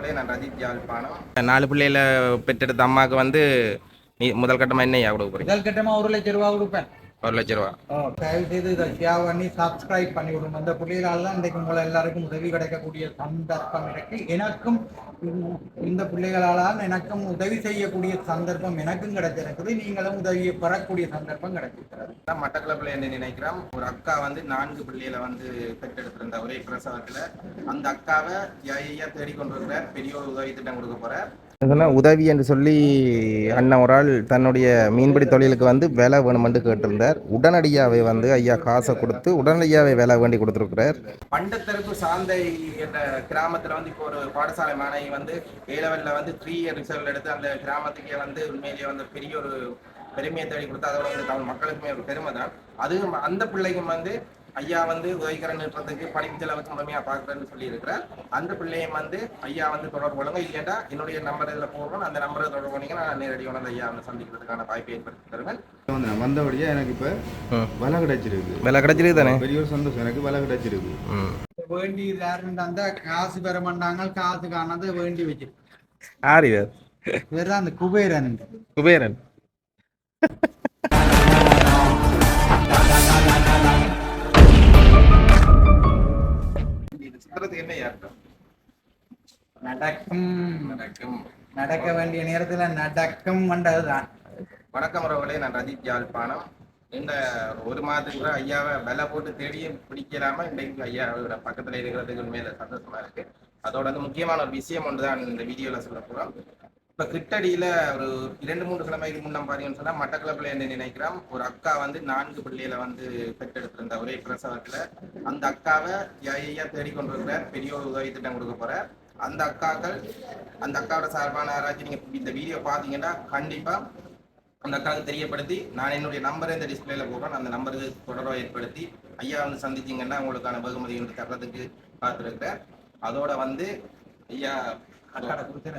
உறவுகளே நான் ரஜித் யாழ்ப்பாணம் நாலு பிள்ளையில பெற்றெடுத்த அம்மாவுக்கு வந்து நீ முதல் கட்டமாக என்ன கொடுக்க போறீங்க? முதல் கட்டமா ஒரு லட்சம் ரூபா கொடுப்பேன். ஒரு லட்ச ரூபா. தயவு செய்து இதை ஷேர் பண்ணி சப்ஸ்கிரைப் பண்ணி விடுங்க. அந்த பிள்ளைகளால இன்றைக்கு உங்களை எல்லாருக்கும் உதவி கிடைக்கக்கூடிய சந்தர்ப்பம் இருக்கு. எனக்கும் இந்த- பிள்ளைகளால் எனக்கும் உதவி செய்யக்கூடிய சந்தர்ப்பம் எனக்கும் கிடைச்சிருக்குது நீங்களும் உதவியை பெறக்கூடிய சந்தர்ப்பம் கிடைச்சிருக்கிறது மட்டக்களப்பில் என்ன நினைக்கிறோம்? ஒரு அக்கா வந்து நான்கு பிள்ளைகளை வந்து பெற்றெடுத்திருந்த ஒரே பிரசவத்தில். அந்த அக்காவை ஐயா தேடிக்கொண்டிருக்கிறார். பெரிய ஒரு உதவி திட்டம் கொடுக்க போறார். உதவி என்று சொல்லி அண்ணன் ஒரு ஆள் தன்னுடைய மீன்பிடி தொழிலுக்கு வந்து வேலை வேணுமென்று கேட்டிருந்தார். உடனடியாகவே வந்து ஐயா காசை கொடுத்து உடனடியாகவே வேலை வேண்டி கொடுத்துருக்கிறார். பண்டத்தரப்பு சாந்தை என்ற கிராமத்தில் வந்து இப்போ ஒரு பாடசாலை மாணவி வந்து ஏலவெல்ல வந்து த்ரீ இயர் ரிசல்ட் எடுத்து அந்த கிராமத்துக்கே வந்து உண்மையிலேயே வந்து பெரிய ஒரு பெருமையை தேடி கொடுத்து அதோட வந்து தமிழ் மக்களுக்குமே ஒரு பெருமை தான். அதுவும் அந்த பிள்ளைக்கும் வந்து ஐயா வந்து உதவிக்கரன்றதுக்கு படிப்பு செலவுக்கு முழுமையாக பார்க்குறேன்னு சொல்லி இருக்கிறார் அந்த பிள்ளையும் வந்து ஐயா வந்து தொடர்பு கொள்ளுங்க. இல்லையா என்னுடைய நம்பர் இதில் போடுறோம் அந்த நம்பரை தொடர்பு பண்ணீங்கன்னா நான் நேரடியாக வந்து ஐயா வந்து சந்திக்கிறதுக்கான வாய்ப்பை ஏற்படுத்தி தருவேன். வந்தேன் வந்தபடியே எனக்கு இப்போ விலை கிடைச்சிருக்கு. விலை கிடைச்சிருக்கு தானே? பெரிய ஒரு சந்தோஷம். எனக்கு விலை கிடைச்சிருக்கு. வேண்டி யாருன்னு அந்த காசு பெற மாட்டாங்க. காசு காணாத வேண்டி வச்சு. ஆரி வேர் வேற அந்த குபேரன். குபேரன். சித்திரத்துக்கு என்ன அர்த்தம்? நடக்கும் நடக்கும். நடக்க வேண்டிய நேரத்துல நடக்கும் வண்டதுதான் வணக்கம் உறவுகளே நான் ரஜித் யாழ்ப்பாணம். இந்த ஒரு மாதத்துக்கு கூட ஐயாவை விலை போட்டு தேடியும் பிடிக்கலாம? இன்றைக்கு ஐயா பக்கத்துல இருக்கிறதுக்கு உண்மையில சந்தோஷமா இருக்கு. அதோட வந்து முக்கியமான ஒரு விஷயம் ஒன்று தான் இந்த வீடியோல சொல்ல போறோம். இப்ப கிட்டடியில ஒரு இரண்டு மூன்று கிழமைக்கு முன்னம் பாத்தீங்கன்னு சொன்னா மட்டக்களப்பில் என்ன நினைக்கிறோம் ஒரு அக்கா வந்து நான்கு பிள்ளையில வந்து பெற்றெடுத்திருந்த ஒரே பிரசவத்துல. அந்த அக்காவை ஐயா தேடிக்கொண்டிருக்கிறார் பெரிய ஒரு உதவி திட்டம் கொடுக்க போறார். அந்த அக்காக்கள் அந்த அக்காவோட சார்பான யாராச்சும் நீங்க இந்த வீடியோ பாத்தீங்கன்னா கண்டிப்பா அந்த அக்காவுக்கு தெரியப்படுத்தி நான் என்னுடைய நம்பரை இந்த டிஸ்பிளேல போடுறேன். அந்த நம்பருக்கு தொடர்பை ஏற்படுத்தி ஐயா வந்து சந்திச்சிங்கன்னா உங்களுக்கான பகுமதி வந்து தர்றதுக்கு பார்த்துருக்கிறேன் அதோட வந்து ஐயா அக்காட கொடுத்தேன்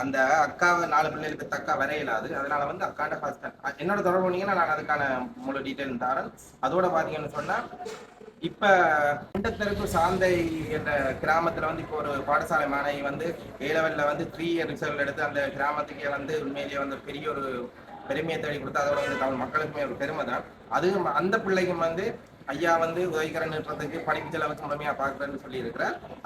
அந்த அக்காவை நாலு பிள்ளைகளுக்கு தக்கா வரையலாது அதனால வந்து அக்காண்ட ஃபர்ஸ்ட் என்னோட தொடர்பு பண்ணீங்கன்னா நான் அதுக்கான முழு டீட்டெயில் தரேன். அதோட பாத்தீங்கன்னு சொன்னா இப்ப குண்டத்தெருக்கு சாந்தை என்ற கிராமத்துல வந்து இப்போ ஒரு பாடசாலை மாணவி வந்து ஏலவெல்ல வந்து த்ரீ இயர் ரிசல்ட் எடுத்து அந்த கிராமத்துக்கே வந்து உண்மையிலேயே வந்து பெரிய ஒரு பெருமையை தேடி கொடுத்து அதோட வந்து தமிழ் மக்களுக்குமே ஒரு பெருமை தான். அதுவும் அந்த பிள்ளைக்கும் வந்து ஐயா வந்து உதவிக்கரன்றதுக்கு படிப்பு செலவு முழுமையாக பார்க்குறேன்னு சொல்லி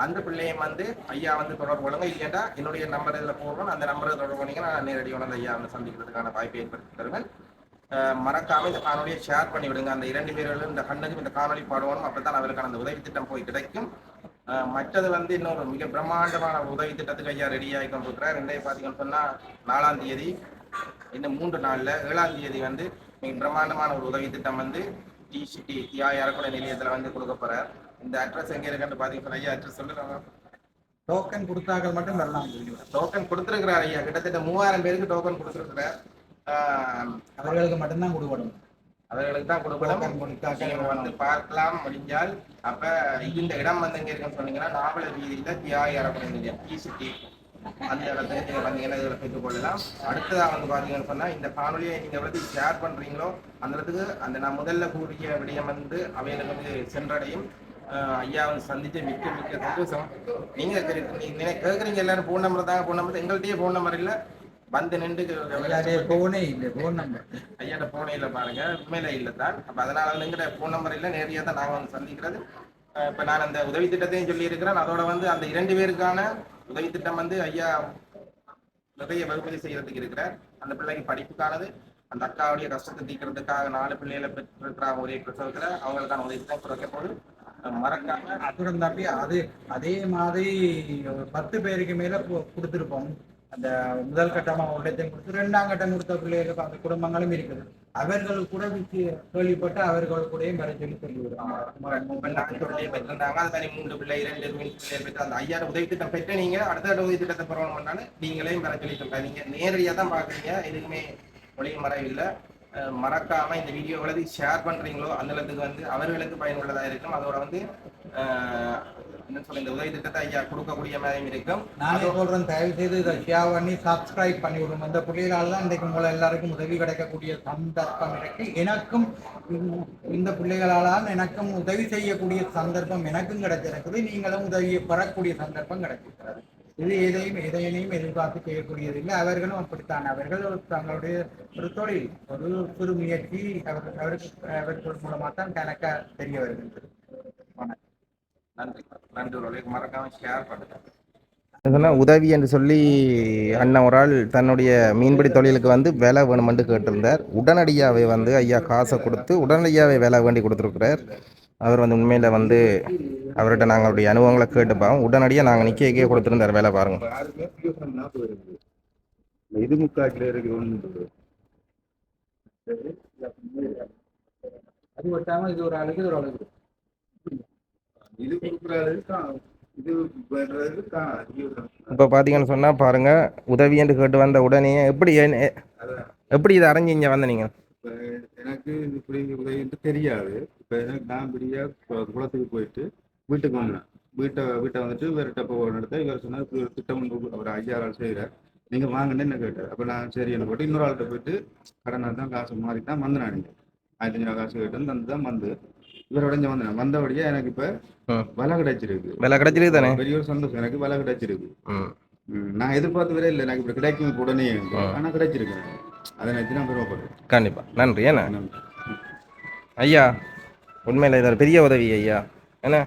அந்த பிள்ளையும் வந்து ஐயா வந்து தொடர்பு கொள்ளுங்க. இல்லையா என்னுடைய நம்பர் இதில் போடுவோம் அந்த நம்பரை தொடர்பு பண்ணீங்கன்னா நான் நேரடியாக வந்து ஐயா வந்து சந்திக்கிறதுக்கான வாய்ப்பை ஏற்படுத்தி தருவேன். மறக்காமல் மறக்காம இந்த காணொலியை ஷேர் பண்ணி விடுங்க. அந்த இரண்டு பேர்களும் இந்த கண்ணுக்கும் இந்த காணொலி பாடுவோம். அப்பதான் அவருக்கான அந்த உதவி திட்டம் போய் கிடைக்கும். மற்றது வந்து இன்னொரு மிக பிரம்மாண்டமான உதவி திட்டத்துக்கு ஐயா ரெடி ஆகி கொண்டிருக்கிறார். ரெண்டே பார்த்தீங்கன்னு சொன்னா நாலாம் தேதி இன்னும் மூன்று நாள்ல ஏழாம் தேதி வந்து மிக பிரம்மாண்டமான ஒரு உதவி திட்டம் வந்து டிசிடி தியா இறக்குட நிலையத்துல வந்து கொடுக்க போறார். இந்த அட்ரஸ் எங்க இருக்குன்னு பாத்தீங்கன்னா ஐயா அட்ரஸ் சொல்லுங்க டோக்கன் கொடுத்தாக்கள் மட்டும் வரலாம். டோக்கன் கொடுத்துருக்கிறார் ஐயா. கிட்டத்தட்ட மூவாயிரம் பேருக்கு டோக்கன் கொடுத்துருக்கிறார். அவர்களுக்கு மட்டும்தான் கொடுக்கணும் அவர்களுக்கு தான் நீங்க வந்து பார்க்கலாம் முடிஞ்சால். அப்ப இந்த இடம் வந்து எங்க இருக்குன்னு சொன்னீங்கன்னா நாவல வீதியில தியாகி அரப்பணி நிலையம் டிசிடி அந்த இடத்துக்கு நீங்க வந்தீங்கன்னா இதில் கொள்ளலாம். அடுத்ததா வந்து பாத்தீங்கன்னு சொன்னா இந்த காணொலியை நீங்க எவ்வளவு ஷேர் பண்றீங்களோ அந்த இடத்துக்கு அந்த நான் முதல்ல கூறிய விடயம் வந்து அவைகளுக்கு வந்து சென்றடையும். ஆஹ் ஐயா வந்து சந்திச்சு மிக்க மிக்க சந்தோஷம். நீங்க கேக்கு- நீங்க நினை- கேக்குறீங்க எல்லாரும் ஃபோன் நம்பர் தாங்க ஃபோன் நம்பர் எங்கள்கிட்டயே ஃபோன் நம்பர் இல்ல. வந்து நின்று போனே இல்லை போன் நம்பர் ஐயாட்ட போனே இல்லை பாருங்க. உண்மையில இல்லை தான் அப்ப அதனால எங்கிட்ட ஃபோன் நம்பர் இல்லை. நேரடியாக தான் நாங்கள் வந்து சந்திக்கிறது. இப்ப நான் அந்த உதவி திட்டத்தையும் சொல்லியிருக்கிறேன். அதோட வந்து அந்த இரண்டு பேருக்கான உதவி திட்டம் வந்து ஐயா நிறைய வகுப்பதி செய்யறதுக்கு இருக்கிறார். அந்த பிள்ளைக்கு படிப்புக்கானது அந்த அக்காவுடைய கஷ்டத்தை தீக்கிறதுக்காக நாலு பிள்ளைகளை பெற்றிருக்கிறாங்க ஒரே பிரசவத்துல அவங்களுக்கான உதவி திட்டம் குறைக்க போது மறக்காம அப்புறம் தம்பி அது அதே மாதிரி ஒரு பத்து பேருக்கு மேல கொடுத்துருப்போம் கொடுத்திருப்போம். அந்த முதல் கட்டமாக ஒரு கொடுத்து ரெண்டாம் கட்டம் கொடுத்த பிள்ளைகளுக்கு அந்த குடும்பங்களும் இருக்குது. அவர்கள் கூட கேள்விப்பட்டு அவர்கள் கூட வர சொல்லி சொல்லிவிடுவாங்க. அது மாதிரி மூன்று பிள்ளை இரண்டு மீன் பிள்ளை பெற்று அந்த ஐயாயிரம் உதவி திட்டம் பெற்று நீங்க அடுத்த உதவி திட்டத்தை பெறணும் பண்ணாலும் நீங்களையும் பெற சொல்லி சொல்றேன் நீங்க நேரடியாக தான் பாக்குறீங்க எதுவுமே ஒளியும் மறைவில்லை மறக்காம இந்த வீடியோ ஷேர் பண்றீங்களோ அந்த இடத்துக்கு வந்து அவர்களுக்கு பயனுள்ளதா இருக்கும். அதோட வந்து என்ன சொல்ல இந்த உதவி திட்டத்தை ஐயா கொடுக்கக்கூடிய மாதிரியும் இருக்கும். நானே சொல்றேன் தயவு செய்து இதை ஷேர் பண்ணி சப்ஸ்கிரைப் பண்ணி விடுங்க. இந்த பிள்ளைகளால் தான் இன்றைக்கு உங்களை எல்லாருக்கும் உதவி கிடைக்கக்கூடிய சந்தர்ப்பம் இருக்கு. எனக்கும் இந்த- பிள்ளைகளால் எனக்கும் உதவி செய்யக்கூடிய சந்தர்ப்பம் எனக்கும் கிடைச்சிருக்குது நீங்களும் உதவியை பெறக்கூடிய சந்தர்ப்பம் கிடைச்சிருக்கிறது இது எதையும் எதையனையும் எதிர்பார்த்து செய்யக்கூடியதில்லை. அவர்களும் அப்படித்தான். அவர்கள் தங்களுடைய ஒரு தொழில் ஒரு சிறு முயற்சி அவர் அவருக்கு அவர்கள் மூலமாக தான் கணக்க தெரிய வருகின்றது. வணக்கம். நன்றி. மறக்காம ஷேர் பண்ணுங்க. என்னன்னா உதவி என்று சொல்லி அண்ணன் ஒரு ஆள் தன்னுடைய மீன்பிடி தொழிலுக்கு வந்து வேலை வேணுமென்று கேட்டிருந்தார். உடனடியாகவே வந்து ஐயா காசை கொடுத்து உடனடியாகவே வேலை வேண்டி கொடுத்துருக்குறார். அவர் வந்து உண்மையில் வந்து அவர்கிட்ட நாங்கள் அவருடைய அனுபவங்களை கேட்டுப்போம் உடனடியாக நாங்கள் நிற்க கொடுத்துருந்தார். வேலை பாருங்க. இது முக்காட்டில் இருக்குது ஒன்று அது ஒட்டாமல் இது ஒரு அழகு ஒரு அழகு இது இப்போ பார்த்தீங்கன்னு சொன்னால் பாருங்கள் உதவி என்று கேட்டு வந்த உடனே எப்படி எப்படி இதை அரைஞ்சி இங்கே வந்த நீங்கள் இப்ப எனக்கு இது இப்படி உதவிட்டு தெரியாது. இப்போ எனக்கு நான் இப்படியா குளத்துக்கு போயிட்டு வீட்டுக்கு வந்தேன். வீட்டை வீட்டை வந்துட்டு இவர்கிட்ட போக எடுத்த இவர் சொன்னார் இப்படி ஒரு திட்டம் ஆள் செய்கிறார் நீங்கள் வாங்கன்னு என்ன கேட்டார்? அப்போ நான் சரி என்ன போட்டு இன்னொரு ஆள்கிட்ட போயிட்டு கடனை தான் காசு மாறி தான் வந்தேன் நான் அஞ்சு காசு கேட்டு தந்து தான் வந்து இவர் உடஞ்ச வந்தேன் வந்தபடியே எனக்கு இப்போ. வலை கிடைச்சிருக்கு. வேலை கிடைச்சிருக்கு தானே பெரிய ஒரு சந்தோஷம். எனக்கு வலை கிடைச்சிருக்கு. நான் எதிர்பார்த்து வரே இல்லை. எனக்கு இப்படி கிடைக்கும் இப்ப உடனே. ம். ஆனால் கிடைச்சிருக்கு. அதை நினைச்சு நான் பெருமைப்படுறேன். கண்டிப்பாக நன்றி. என்ன? நன்றி. ஐயா உண்மையில் இது ஒரு பெரிய உதவி ஐயா. என்ன?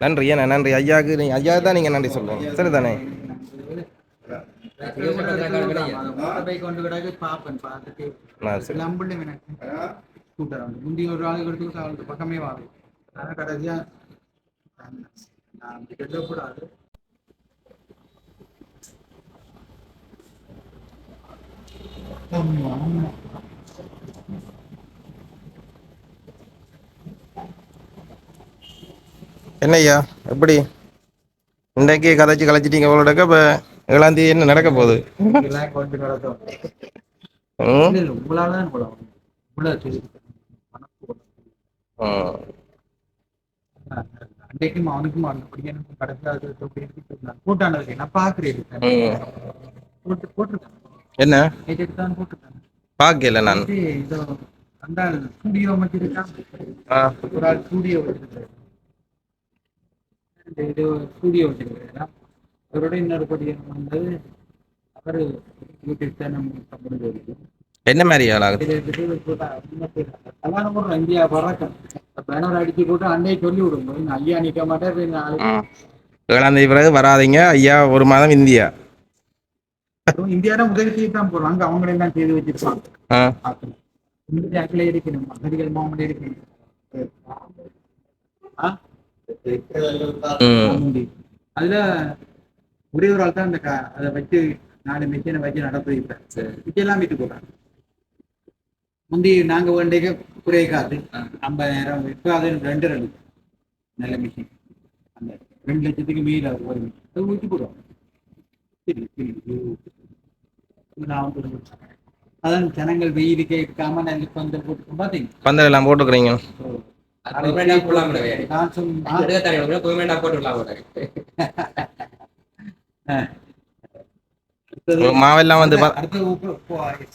நன்றி. ஏண்ணா நன்றி. ஐயாவுக்கு நீ ஐயா தான் நீங்கள் நன்றி சொல்லுங்க சரிதானே? போய் கொண்டு கிடக்கு பாப்பேன் பார்த்துட்டு நான் சரி. எனக்கு கூட்டுறாங்க முந்தி ஒரு ஆளு எடுத்து அவளுக்கு பக்கமே வாங்க. ஆனால் கடைசியா நான் கெட்டக்கூடாது ஆமா ஆமா. என்ன ஐயா எப்படி? இன்றைக்கு கதைச்சு கலைச்சிட்டீங்க இவ்வளோடக்க இப்போ ஏழாம் தேதி என்ன நடக்க போகுது? உங்களால தான் போலாம் உங்களை சொல்லி ம். அன்றைக்கும் அவனுக்கும் அப்படி எனக்கு கடைசியாக கூட்டாண்டதுக்கு நான் பாக்குறேன். போட்டு போட்டிருக்கேன். என்ன? நேற்று தான் போட்டிருக்கேன். பார்க்கல நான். இது அந்த ஸ்டுடியோ வச்சிருக்கான். ஒரு ஆள் ஸ்டுடியோ வச்சிருக்காரு. இது ஸ்டுடியோ வச்சிருக்காரு. அவரோட இன்னொரு படியம் வந்து அவர் யூடியூப் சேனல் முடிஞ்சு என்ன மாதிரி ஆளாகுது இந்தியா பறக்கம் பேனர் அடிச்சு போட்டு அன்னையை சொல்லி விடுங்க ஐயா நிக்க மாட்டேன் ஏழாம் தேதி பிறகு வராதீங்க. ஐயா ஒரு மாதம் இந்தியா. இந்தியாவில உதவி செய்ய தான் போறோம். அங்க அவங்களே எல்லாம் செய்து வச்சிருப்பாங்க. ஆ. பார்க்கணும். இந்த ஜாக்கில இருக்கணும். அகதிகள் மாமல்ல இருக்கணும். அதுல ஒரே ஒரு ஆள் தான் அந்த அதை வச்சு நாலு மிஷினை வச்சு நடத்துறீங்க மிச்செல்லாம் விட்டு போறாங்க முந்தி நாங்க வேண்டிய குறைய காசு ஐம்பதாயிரம் இப்போ அது ரெண்டு ரெண்டு. நல்ல மிஷின் அந்த ரெண்டு லட்சத்துக்கு மீத ஒரு மிஷின் அது விட்டு போடுவோம். சரி சரி. நான் அதான் ஜனங்கள் வெயில் கேட்காம நல்ல பந்தல் போட்டு பாத்தீங்க பந்தல் எல்லாம் போட்டுக்கிறீங்க மாவெல்லாம் வந்து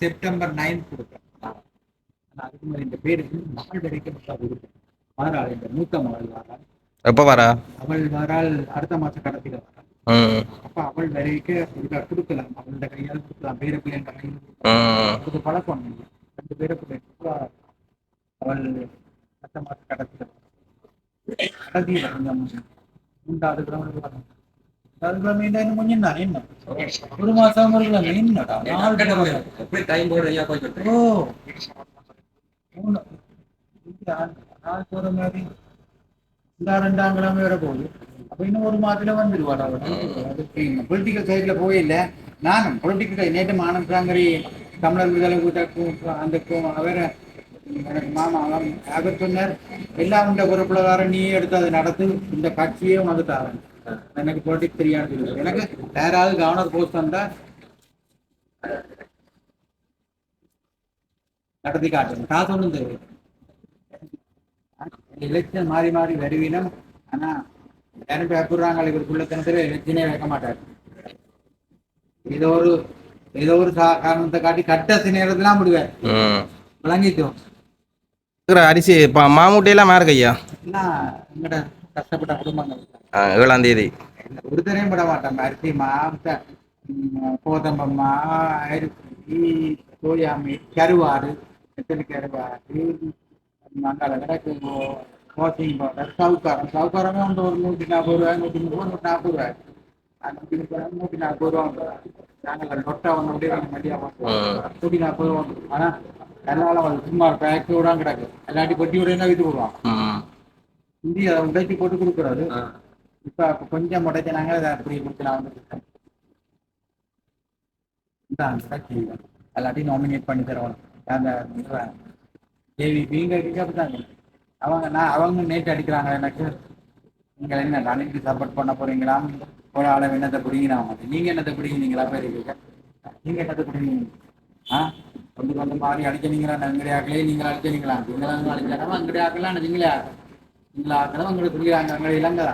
செப்டம்பர் நைன்த் ஆனா அதுக்கு மேல இந்த பேரு மகள் வரைக்கும் மாறாள் இந்த மூத்த மகள் வாராள் எப்போ வரா? அவள் வராள் அடுத்த மாசம் கடைசியில வராள் ம். அப்ப அவள் வரைக்கும் கொடுக்க கொடுக்கலாம். அவள்கிட்ட கையால் கொடுக்கலாம். பேர பிள்ளைங்க கையில் ம். கொடுத்து பழக்கம் இல்லை. ரெண்டு பேர பிள்ளைங்க அவள் அடுத்த வராள். கடைசியில கொஞ்சம் மூன்றாவது கிழமை வராள். என்ன? ஒரு மாசம் என்னடா நாலு கிழமை ஓ மூணு இது ஆ- நாள் போற மாதிரி இந்த ரெண்டாம் கிழமை வர போகுது அப்ப இன்னும் ஒரு மாதத்துல வந்துருவாடா பொலிட்டிக்கல் சைட்ல போயில்ல நானும் பொலிட்டிக்கல் நேற்று மானம் சாங்கரி தமிழர் விடுதலை கூட்டக்கும் அந்த கு- அவர எனக்கு மாமா அவர் சொன்னார் எல்லாம் உண்ட பொறுப்புலகாரன் நீ எடுத்து அதை நடத்து இந்த கட்சியே உனக்கு தாரன் எனக்கு பொலிட்டிக்ஸ் தெரியாது எனக்கு யாராவது கவர்னர் போஸ்ட் வந்தா நடத்தி காட்டுங்க காசு ஒன்றும் தெரியும் எலெக்ஷன் மாறி மாறி வருவினம் ஆனா யாரும் பயப்படுறாங்க இவருக்குள்ள கிணத்துல எலெக்ஷனே வைக்க மாட்டார். ஏதோ ஒரு ஏதோ ஒரு கா- காரணத்தை காட்டி கட்ட நேரத்துலாம் விடுவார் ம் விளங்கிட்டோம் இருக்கிற அரிசி மாமூட்டையெல்லாம் மாறுங்க ஐயா? எங்கட கஷ்டப்பட்ட குடும்பங்கள். ஏழாம் தேதி. ஒருத்தரையும் விட மாட்டோம் அரிசி மாத்த கோதம்பம்மா அரிசி சோயாமி கருவாடு நெத்தலி கருவாடு மங்கள கிடக்கு கோச்சிங் பவுடர் சவுக்காரம் சவுக்காரமே வந்து ஒரு நூற்றி நாற்பது ரூபாய் நூற்றி முப்பது நூற்றி நாற்பது ரூபாய் நூற்றி முப்பது நூற்றி நாற்பது ரூபா வந்து நாங்கள் தொட்டா வந்து அப்படியே மதியா ம். நூற்றி நாற்பது ரூபா வந்து ஆனால் எல்லாரும் அது சும்மா பேக்கு விடாம கிடக்கு எல்லாட்டி பொட்டி விடையா விட்டு போடுவான் ம் இந்தியா உடைச்சி போட்டு கொடுக்குறாரு இப்போ அப்ப கொஞ்சம் முடைச்சினாங்க அதை அப்படி கொடுக்கலாம் வந்து எல்லாத்தையும் நாமினேட் பண்ணி தருவோம் அந்த தேவி பீங்க அப்படித்தாங்க அவங்க நான் அவங்க நேற்று அடிக்கிறாங்க. எனக்கு நீங்கள் என்ன நாளைக்கு சப்போர்ட் பண்ண போறீங்களா? ஒரு ஆளை என்னத்தை பிடிங்கினா நீங்க என்னத்தை பிடிங்கினீங்களா? பேருக்கு நீங்க என்னத்தை பிடிங்கினீங்க? ஆ? கொஞ்சம் கொஞ்சம் மாறி அடிச்சனீங்களா நங்கடையாக்களே நீங்கள் அடிச்சனீங்களா நீங்களும் அடிச்சாலும் அங்கடையாக்கலாம் நீங்களே நீங்களா ஆக்கலாம் உங்களுக்கு பிடிக்கிறாங்க. அங்கே இலங்கை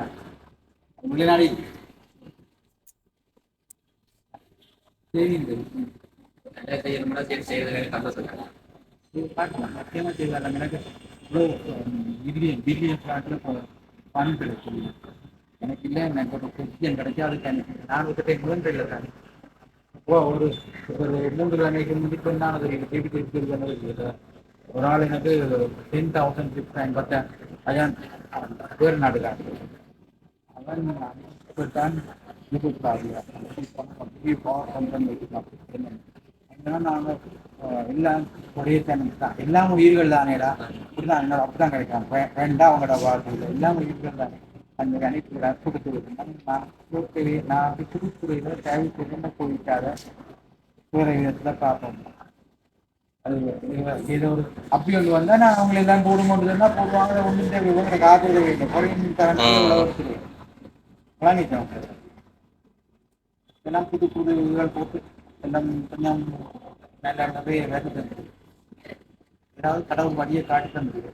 வெளிநாடி செய்யுங்கள் இது பார்க்கலாம் சத்தியமாக செய்வாங்க எனக்கு இவ்வளோ பில்லியன் பில்லியன் கணக்கில் பணம் கிடைக்கும் எனக்கு இல்லை எனக்கு ஒரு பொசிஷன் கிடைச்சா அதுக்கு எனக்கு நான் விட்டுட்டே மூன்று இல்லை தானே ஓ ஒரு ஒரு மூன்று கிழமைக்கு முன்னாடி நான் அது டிவி இருக்கிறது ஒரு ஆள் எனக்கு டென் தௌசண்ட் சிக்ஸ் நைன் பார்த்தேன் அதான் பேர் நாடுகார் அவன் ஏன்னா நாங்கள் எல்லாம் ஒரே தன்மை தான். எல்லாம் உயிர்கள் தானேடா? அப்படிதான் எங்களை அப்படிதான் கிடைக்கும் வே- வேண்டாம் அவங்களோட வாழ்க்கையில். எல்லாம் உயிர்கள் தானே? அந்த அனைத்து கொடுத்து நான் கொடுக்கவே நான் திருத்துறையில் கொடுக்குறையில தேவைக்கு போயிட்டாத வேற விதத்துல பார்ப்போம். அது ஏதோ ஒரு அப்படி ஒன்று வந்தால் நான் அவங்களை எல்லாம் போடும் கொண்டு தான் போடுவாங்க ஒன்றும் தேவை இவங்க காத்து உதவி குறையும் தரணும் உழவருக்கு எல்லாம் புது புது இதுகள் போட்டு எல்லாம் கொஞ்சம் நல்ல நிறைய வேலை தந்தது ஏதாவது கடவுள் வழியை காட்டி தந்தது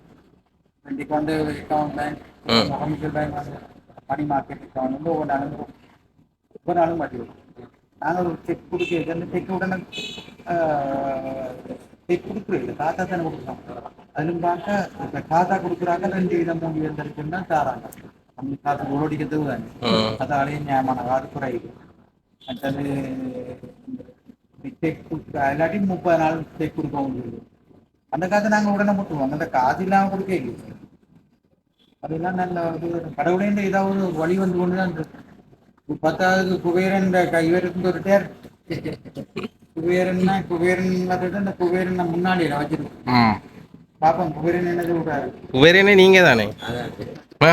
இன்னைக்கு வந்து அக்கௌண்ட் பேங்க் ம். Commercial bank money market account வந்து ஒவ்வொரு நாளும் ஒவ்வொரு நாளும் மாட்டி நாங்கள் ஒரு செக் கொடுக்க அந்த செக் உடனே செக் கொடுக்குறது காத்தா தானே கொடுக்குறோம் அதிலும் பார்க்க இப்போ காத்தா கொடுக்குறாங்க ரெண்டு விதம் மூணு விதம் இருக்குன்னா தாராங்க. நம்ம காசு ஓடிக்கிறது தானே. ம். அதாலே ஞாபகம் காது குறையுது. மற்றது செக் கொடுக்க இல்லாட்டி முப்பது நாள் செக் கொடுக்க முடியுது அந்த காசை நாங்கள் உடனே முட்டுவோம். அந்த காசு இல்லாமல் கொடுக்க இல்லை அதெல்லாம் நல்ல ஒரு கடவுளே ஏதாவது ஒரு வழி வந்து கொண்டு தான் இருக்கு. பத்தாவது குபேரன் கைவருக்கு ஒரு டேர் குபேரன்னா குபேரன் அந்த குபேரன் முன்னாடி வச்சிருக்கோம். பாப்போம் குபேரன் என்ன சொல்றாரு? குபேரனே நீங்க தானே? ஆ?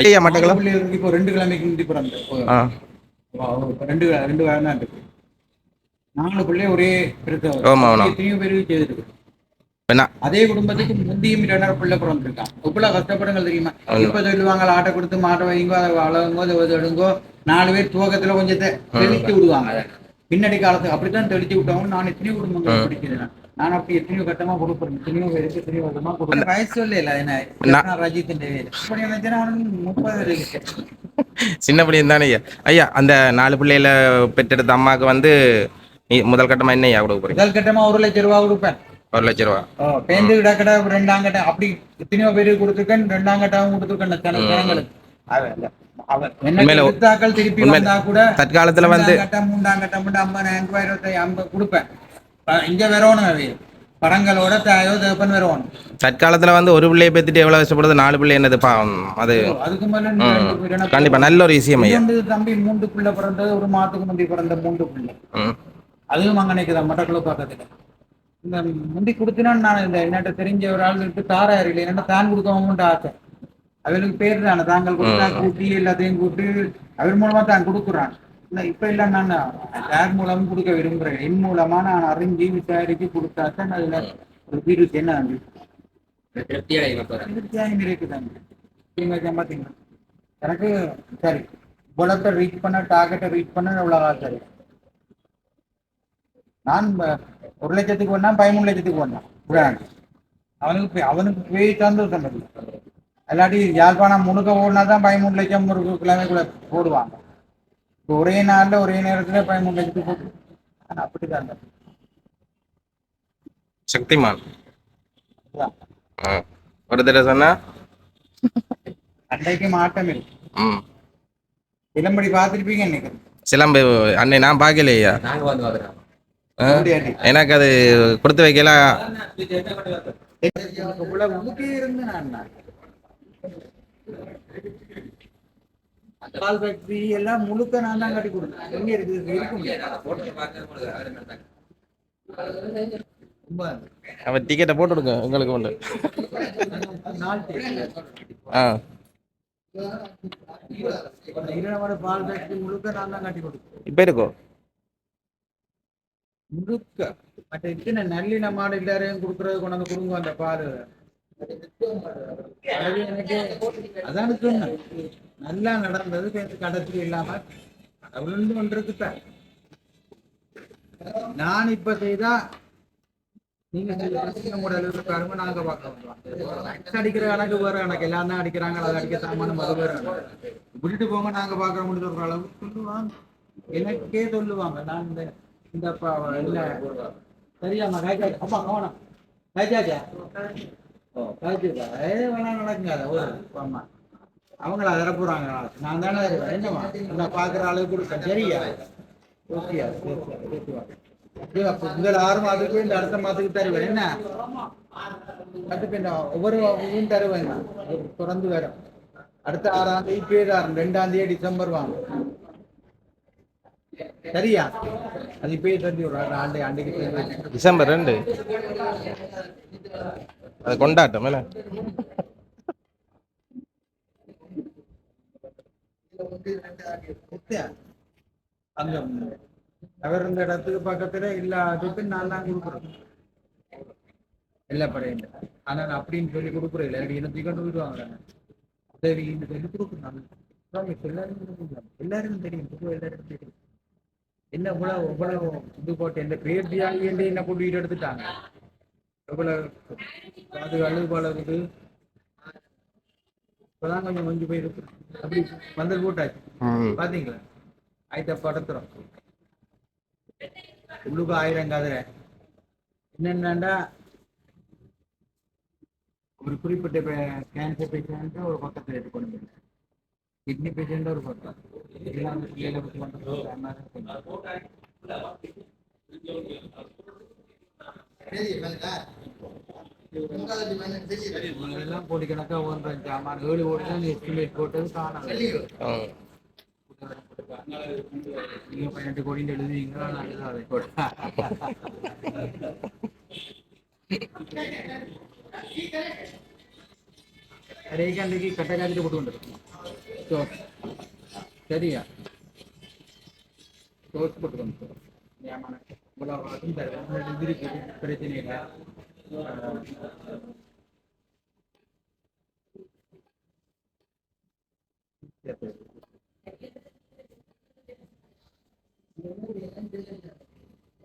ஐயா இப்போ ரெண்டு கிழமைக்கு முந்தி பிறந்த ரெண்டு ரெண்டு தான் இருக்கு. நாலு பிள்ளை ஒரே. எத்தனையோ பேருக்கு செய்திருக்கு அதே குடும்பத்துக்கு முந்தியும் இரண்டரை பிள்ளை பிறந்திருக்கான். இவ்வளவு கஷ்டப்படுங்கள் தெரியுமா? இப்ப சொல்லுவாங்க ஆட்டை கொடுத்து மாட்டை வைங்கோ அதை வளருங்கோ அதை எடுங்கோ நாலு பேர் துவக்கத்துல கொஞ்சம் தெ- தெளிச்சு விடுவாங்க. பின்னாடி காலத்துக்கு அப்படித்தான் தெளிச்சு விட்டவங்க நான் எத்தனையோ குடும்பங்கள் பிடிக்கிறேன். நான் அப்படி எத்தனையோ கட்டமா கொடுப்பேன். எத்தனையோ பேருக்கு எத்தனையோ வருஷமா கொடுப்பேன். வயசு சொல்ல இல்ல என்ன? ரஜித் முப்பது இருக்கு. சின்ன பையன் தானே ஐயா? ஐயா அந்த நாலு பிள்ளையில பெற்றெடுத்த அம்மாவுக்கு வந்து நீ முதல் கட்டமா என்ன ஐயா கொடுக்க போறீங்க? முதல் கட்டமா ஒரு லட்சம் ரூபா கொடுப்பேன். ஒரு லட்ச ரூபா. ஓ, பேந்து கிடக்கட ரெண்டாம் கட்டம் அப்படி எத்தனையோ பேருக்கு கொடுத்துருக்கேன் ரெண்டாம் கட்டமும் கொடுத்துருக்கேன் தற்காலத்துல வந்து மூன்றாம் கட்டம் மட்டும் ஐம்பது கொடுப்பேன். இங்க வரணும் படங்களோட தேப்பன் வரணும். தற்காலத்துல வந்து ஒரு பிள்ளையை பெற்றுட்டு எவ்வளவு கஷ்டப்படுது நாலு பிள்ளை என்னது அது அதுக்கு மேல கண்டிப்பா நல்ல ஒரு விஷயம் ஐயா. தம்பி மூன்று பிள்ளை பிறந்தது ஒரு மாத்துக்கு முந்தி பிறந்த மூன்று பிள்ளை. அதுவும் அங்க நிக்குதான் மட்டக்குள்ள பக்கத்துல. இந்த முந்தி கொடுத்தினா நான் இந்த என்னட்ட தெரிஞ்ச ஒரு ஆள் தாரா இல்லை என்னட்ட தான் கொடுக்கணும்னு ஆசை. அவருக்கு பேர் தானே? தாங்கள் கொடுத்தா கூட்டி எல்லாத்தையும் கூட்டி அவர் மூலமா தான் கொடுக்குறான். இல்ல இப்ப இல்ல நான் யார் மூலம் கொடுக்க விரும்புறேன் என் மூலமா நான் அறிஞ்சு விசாரிச்சு கொடுத்தா தான் அதுல ஒரு வீடு என்ன திருப்தியாக இருக்குதாங்க நீங்க பாத்தீங்களா எனக்கு சரி இவ்வளோத்த ரீச் பண்ண டார்கெட்டை ரீச் பண்ண எவ்வளோ சரி? நான் ஒரு லட்சத்துக்கு ஒண்ணா பதிமூணு லட்சத்துக்கு விடாங்க அவனுக்கு அவனுக்கு போய் சந்தோஷம் இல்லை. இல்லாட்டி யாழ்ப்பாணம் முழுக்க ஓடினா தான் பதிமூணு லட்சம் ஒரு கிழமைக்குள்ள போடுவாங்க இப்போ ஒரே நாள்ல ஒரே நேரத்துல பதிமூணு லட்சத்துக்கு போட்டு ஆனா அப்படிதான். இல்லை. சக்திமான். ஒரு தடவை சொன்னா? அன்றைக்கு மாட்டம் இருக்கு ம். இளம்படி பார்த்துருப்பீங்க நினைக்கிறேன் சிலம்பு அன்னை நான் பார்க்கலையா. எனக்கு அது கொடுத்து வைக்கல? இவ்வளவு இருந்து நான் நான். பால் ஃபேக்டரி எல்லாம் முழுக்க நான் தான் கட்டி கொடுத்தேன். எங்க இருக்குது? இருக்கும். அவன் டிக்கெட்டை போட்டு விடுங்க உங்களுக்கு தேவை. ஆ. பால் ஃபேக்டரி முழுக்க நான் தான் கட்டி கொடுத்தேன். இப்போ இருக்கோ? முழுக்க. மற்ற இத்தனை நல்லின மாடு எல்லாரையும் கொடுக்கறது கொண்டு வந்து கொடுங்க அந்த பால். அதான் சொன்னேன். நல்லா நடந்தது பேருந்து கடைசி இல்லாம அவ்வளவு ஒன்று இருக்குதான் நான் இப்ப செய்தா நீங்க செய்த பிரச்சனை கூட நாங்க பார்க்க அடிக்கிற கணக்கு வேற கணக்கு எல்லாம் தான் அடிக்கிறாங்க அதை அடிக்க சாமானம் அது வேற. விட்டுட்டு போங்க நாங்க பாக்குற முடிஞ்ச ஒரு அளவு சொல்லுவாங்க. எனக்கே சொல்லுவாங்க நான் இந்த இந்த ப- இல்ல. சரியாம்மா காய்ச்சா அப்பா கவனம். காய்ச்சாச்சா ஓ காய்ச்சா அவங்கள தர போறாங்க. நான் தானே தருவேன். என்னம்மா? பாக்குற அளவுக்கு கொடுக்க சரியா? ஓகேயா முதல் ஆறு மாதத்துக்கு இந்த அடுத்த மாதத்துக்கு தருவேன். என்ன? கட்டுக்கு ஒவ்வொரு இதுவும் தருவேன். நான். தொடர்ந்து வரும் அடுத்த ஆறாம் தேதி பேதாரம் ரெண்டாம் தேதி டிசம்பர் வாங்க. சரியா? அது இப்பயே தந்து ஒரு ஆண்டு ஆண்டுக்கு டிசம்பர் ரெண்டு. அது கொண்டாட்டம் என்ன? அங்க அவர் இருந்த இடத்துக்கு பக்கத்துல அதுக்கு நான் தான் கொடுக்குறேன் எல்லா படையில ஆனா நான் அப்படின்னு சொல்லி கொடுக்குறேன் இல்லை என்ன கொண்டு விடுவாங்க உதவின்னு சொல்லி கொடுக்குறேன் எல்லாரும் எல்லாருக்கும் தெரியும் எல்லாருக்கும் தெரியும் என்ன இவ்வளவு இவ்வளவு இது போட்டு எந்த பேர் என்ன கூட்டிட்டு எடுத்துட்டாங்க எவ்வளவு அது பழகுது இப்பதான் கொஞ்சம் கொஞ்சம் போய் இருக்கு. அப்படி வந்தல் போட்டாச்சு ம். பாத்தீங்களா? ஆயிட்ட படத்துறோம். உள்ளுக்கு ஆயிரம் கதிரை. என்னென்னண்டா? ஒரு குறிப்பிட்ட கேன்சர் பேஷண்ட் ஒரு பக்கத்துல எடுக்கணும் கிட்னி பேஷண்ட் ஒரு பக்கம். எல்லாம் அந்த பிள்ளைகளை ஒரு அண்ணா தான் செய்யணும். இவங்க ஏழு கோடி தான் எஸ்டிமேட் போட்டது காணாது நீங்க பதினெட்டு கோடி எழுதுவீங்களா சரியா பிரச்சனை இல்லை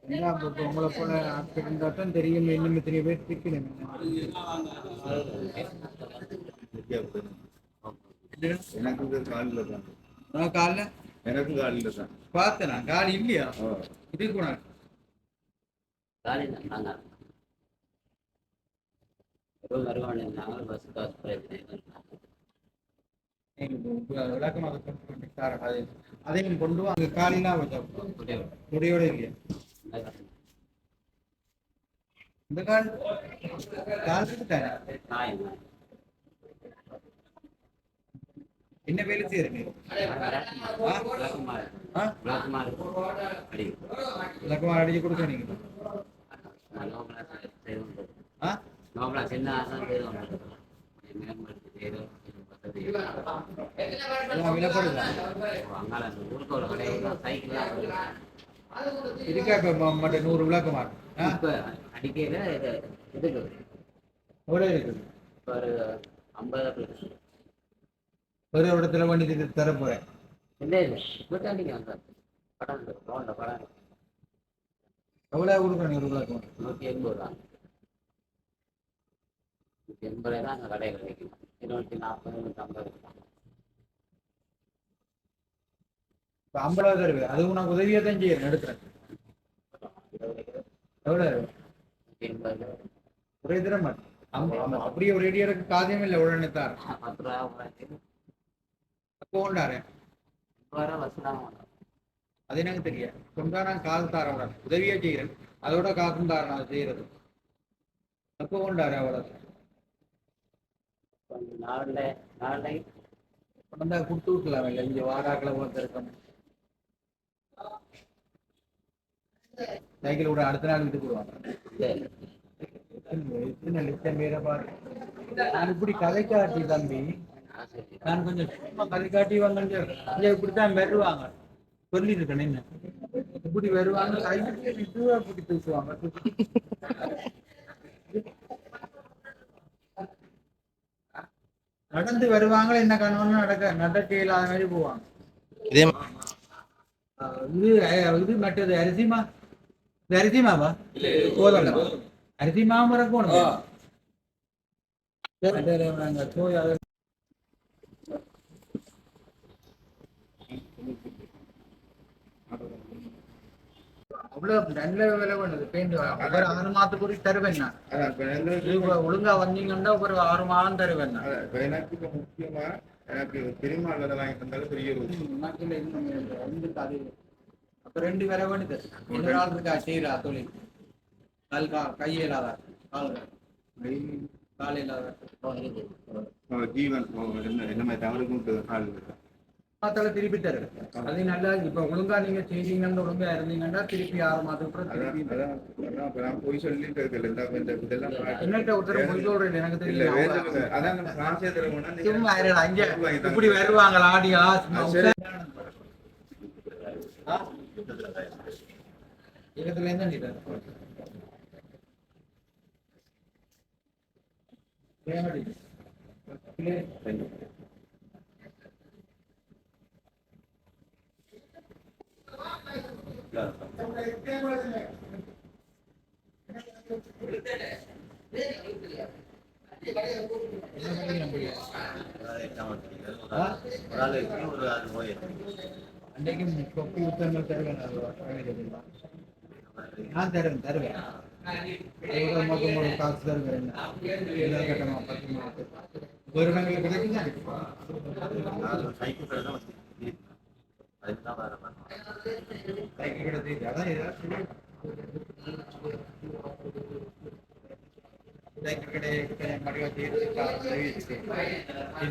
என்ன இப்போ உங்களை போல ஆட்கள் இருந்தால் தான் தெரியும். இன்னும் இத்தனை பேர் இருக்கணும் எனக்கு காலில். தான் நான் காலைல எனக்கு காலில். தான் பார்த்தேன் கால் இல்லையா இது கூட. காலையில் நாங்க எப்போ வருவானு நாங்கள் பஸ் காசு பிரச்சனை விளக்கமாக கொண்டு தரேன். அதை அதையும் கொண்டு வாங்க வச்சா முடியோட இல்லையா இந்த கால் என்ன வேலை செய்யறீங்க? விளக்கமாக அடிச்சு கொடுக்க நீங்க நோம்பலா சின்ன ஆசை செய்து மேம்படுத்தி இருக்கா இப்போ மட்டும் நூறு விளக்கமா அடிக்கையில் இது இதுக்கு இருக்குது ஒரு ஐம்பது ஒரு இடத்துல வண்டி தர போறேன் இல்லை இல்லை அடிக்க அந்த படம் படம் எவ்வளவு கொடுக்கணும் நூற்றி எண்பது ரூபா நூற்றி எண்பது ரூபா அங்கே கடையில் கிடைக்கும் இருநூற்றி நாற்பது நூற்றி ஐம்பது இப்போ ஐம்பது ரூபா அது உனக்கு உதவியை தான் செய்யறேன் எடுக்கிறேன் எவ்வளவு நூற்றி எண்பது ஒரே தர மாட்டேன் அப்படியே ஒரு ரெடியாக காதியம் இல்லை உடனே தார் பத்து ரூபா மாட்டோம் அது எனக்கு தெரியாது சொந்தா நான் காசு தரேன் உனக்கு உதவியா செய்கிறேன் அதோட காசும் தரேன் அது செய்யறது அப்போ கொண்டாரு அவ்வளவு கொஞ்சம் நாளை. நாளில் கொண்டா கொடுத்து விட்டுலாம் இல்லை இங்கே வாராக்களை போட்டு சைக்கிள் விட அடுத்த நாள் விட்டு போடுவாங்க லட்சம் பேரை பாரு. நான் இப்படி கதை காட்டி தம்பி. நான் கொஞ்சம் சும்மா கதை காட்டி வாங்க இப்படித்தான் வருவாங்க. சொல்லியிருக்கேன் என்ன. இப்படி வருவாங்க கைவிட்டு இதுவா இப்படி பேசுவாங்க நடந்து வருவாங்க என்ன கணவன் நடக்க நடக்க இல்லாத மாதிரி போவாங்க இதே இது இது மற்றது அரிசிமா இது அரிசிமாவா கோதண்டா அரிசிமா மறக்கணும் நாங்க போய் அதை அவ்வளவு நல்ல விலை பண்ணுது பெயிண்ட் ஒரு ஆறு மாதத்துக்கு ஒரு தருவேன் நான் அதான் இப்ப எங்களுக்கு இது ஒழுங்கா வந்தீங்கன்னா ஒரு ஆறு மாதம் தருவேன் எனக்கு முக்கியமா எனக்கு வேலை வாங்கி தந்தாலும் பெரிய அப்ப ரெண்டு பேரை வேணுது ஒரு நாள் இருக்கா செய்யறா தொழில். கால் கா கை இல்லாத கால் கால் இல்லாத அஹ், ஜீவன் என்ன மாதிரி தவறுக்கும் ஆள் இருக்கு. மாத்தால திருப்பி தரு அது நல்லா இப்ப ஒழுங்கா நீங்க செய்றீங்கன்னு ஒழுங்கா இருந்தீங்கன்னா திருப்பி ஆறு மாதத்துக்கு திருப்பி போய் சொல்லிட்டு இந்த இதெல்லாம் என்னட்ட ஒருத்தர் பொய் சொல்றேன் எனக்கு தெரியல சும்மா. இப்படி வருவாங்களா ஆடியா? இதுல. என்ன பண்ணி நம்புறியா? ஆ? கொப்பி புத்தகங்கள் தருவேன் நான் தருவேன் தருவேன். மொத்தம் ஒரு காசு தருவேன். எல்லா பத்து ஒரு நாங்கள் சைக்கிள் கிடைச்சி அதான் ஏதாச்சும் சைக்கிள் கடை மடி வச்சு இது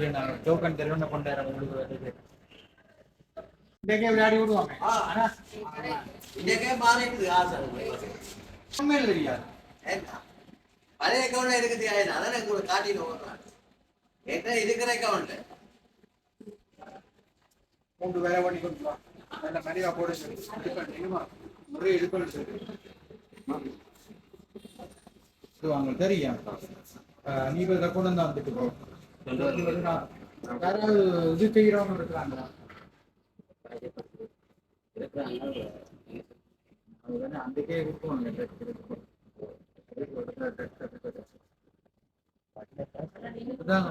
நான் டோக்கன் தருவேன் கொண்டாடுறேன் உங்களுக்கு வருது இன்றைக்கே விளையாடி விடுவாங்க ஆனா மாறிட்டு ஆசை உண்மையில் தெரியாது பழைய அதான் உங்களுக்கு காட்டிட்டு இருக்கிற மூன்று வேலை பண்ணி கொண்டு வா. நல்ல மரியாதை போட. சொல்லி எடுக்கணும் தெரியுமா முறை எடுக்கணும் சொல்லி வாங்க தெரியும். அஹ் நீ இதை கொண்டு வந்து வந்துட்டு போ. யாராவது இது செய்யறவங்க இருக்கிறாங்களா இருக்கிறாங்க அதுதானே அதான்.